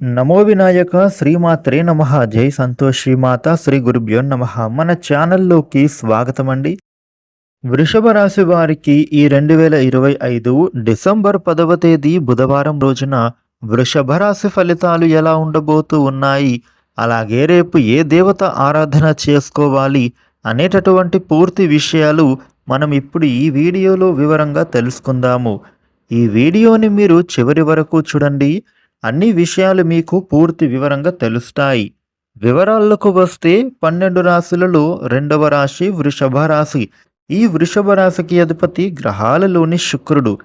నమో వినాయక శ్రీమాత్రే నమ. జై సంతోషి మాత శ్రీ గురుభ్యో నమ. మన ఛానల్లోకి స్వాగతం అండి వృషభ రాశి వారికి ఈ రెండు వేల ఇరవై ఐదు డిసెంబర్ పదవ తేదీ బుధవారం రోజున వృషభ రాశి ఫలితాలు ఎలా ఉండబోతూ ఉన్నాయి? అలాగే రేపు ఏ దేవత ఆరాధన చేసుకోవాలి? అనేటటువంటి పూర్తి విషయాలు మనం ఇప్పుడు ఈ వీడియోలో వివరంగా తెలుసుకుందాము. ఈ వీడియోని మీరు చివరి వరకు చూడండి. అన్ని విషయాలు మీకు పూర్తి వివరంగా తెలుస్తాయి. వివరాలకు వస్తే పన్నెండు రాశులలో రెండవ రాశి వృషభ రాశి. ఈ వృషభ రాశికి అధిపతి గ్రహాలలోని శుక్రుడు.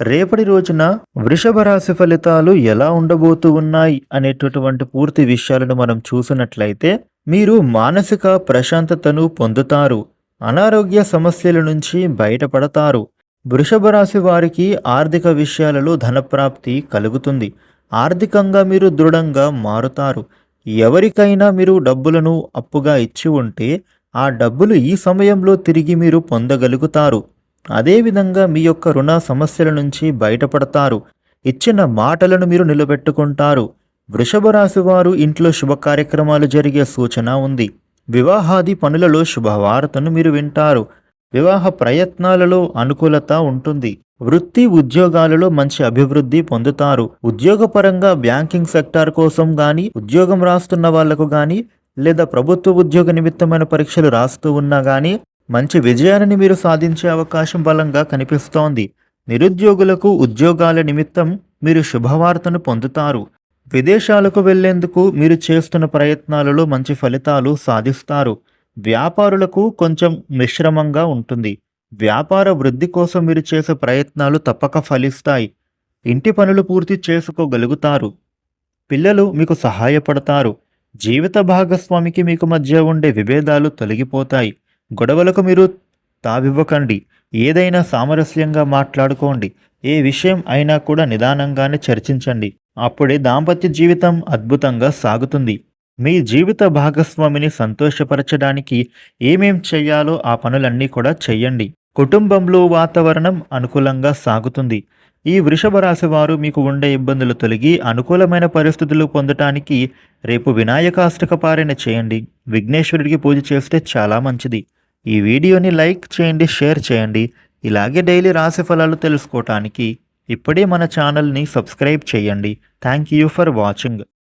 రేపటి రోజున వృషభ రాశి ఫలితాలు ఎలా ఉండబోతూ ఉన్నాయి అనేటటువంటి పూర్తి విషయాలను మనం చూసినట్లయితే మీరు మానసిక ప్రశాంతతను పొందుతారు. అనారోగ్య సమస్యల నుంచి బయటపడతారు. వృషభ రాశి వారికి ఆర్థిక విషయాలలో ధనప్రాప్తి కలుగుతుంది. ఆర్థికంగా మీరు దృఢంగా మారుతారు. ఎవరికైనా మీరు డబ్బులను అప్పుగా ఇచ్చి ఉంటే ఆ డబ్బులు ఈ సమయంలో తిరిగి మీరు పొందగలుగుతారు. అదేవిధంగా మీ యొక్క రుణ సమస్యల నుంచి బయటపడతారు. ఇచ్చిన మాటలను మీరు నిలబెట్టుకుంటారు. వృషభ రాశి వారు ఇంట్లో శుభ కార్యక్రమాలు జరిగే సూచన ఉంది. వివాహాది పనులలో శుభవార్తను మీరు వింటారు. వివాహ ప్రయత్నాలలో అనుకూలత ఉంటుంది. వృత్తి ఉద్యోగాలలో మంచి అభివృద్ధి పొందుతారు. ఉద్యోగపరంగా బ్యాంకింగ్ సెక్టార్ కోసం గాని ఉద్యోగం రాస్తున్న వాళ్ళకు గాని లేదా ప్రభుత్వ ఉద్యోగ నిమిత్తమైన పరీక్షలు రాస్తూ ఉన్నా గాని మంచి విజయాన్ని మీరు సాధించే అవకాశం బలంగా కనిపిస్తోంది. నిరుద్యోగులకు ఉద్యోగాల నిమిత్తం మీరు శుభవార్తను పొందుతారు. విదేశాలకు వెళ్ళేందుకు మీరు చేస్తున్న ప్రయత్నాలలో మంచి ఫలితాలు సాధిస్తారు. వ్యాపారులకు కొంచెం మిశ్రమంగా ఉంటుంది. వ్యాపార వృద్ధి కోసం మీరు చేసే ప్రయత్నాలు తప్పక ఫలిస్తాయి. ఇంటి పనులు పూర్తి చేసుకోగలుగుతారు. పిల్లలు మీకు సహాయపడతారు. జీవిత భాగస్వామికి మీకు మధ్య ఉండే విభేదాలు తొలగిపోతాయి. గొడవలకు మీరు తావివ్వకండి. ఏదైనా సామరస్యంగా మాట్లాడుకోండి. ఏ విషయం అయినా కూడా నిదానంగానే చర్చించండి. అప్పుడే దాంపత్య జీవితం అద్భుతంగా సాగుతుంది. మీ జీవిత భాగస్వామిని సంతోషపరచడానికి ఏమేం చేయాలో ఆ పనులన్నీ కూడా చెయ్యండి కుటుంబంలో వాతావరణం అనుకూలంగా సాగుతుంది. ఈ వృషభ రాశి వారు మీకు ఉండే ఇబ్బందులు తొలగి అనుకూలమైన పరిస్థితులు పొందటానికి రేపు వినాయకాష్టక పారాయణ చేయండి. విఘ్నేశ్వరుడికి పూజ చేస్తే చాలా మంచిది. ఈ వీడియోని లైక్ చేయండి షేర్ చేయండి. ఇలాగే డైలీ రాశి ఫలాలు తెలుసుకోవటానికి ఇప్పుడే మన ఛానల్ని సబ్స్క్రైబ్ చేయండి. Thank you for watching.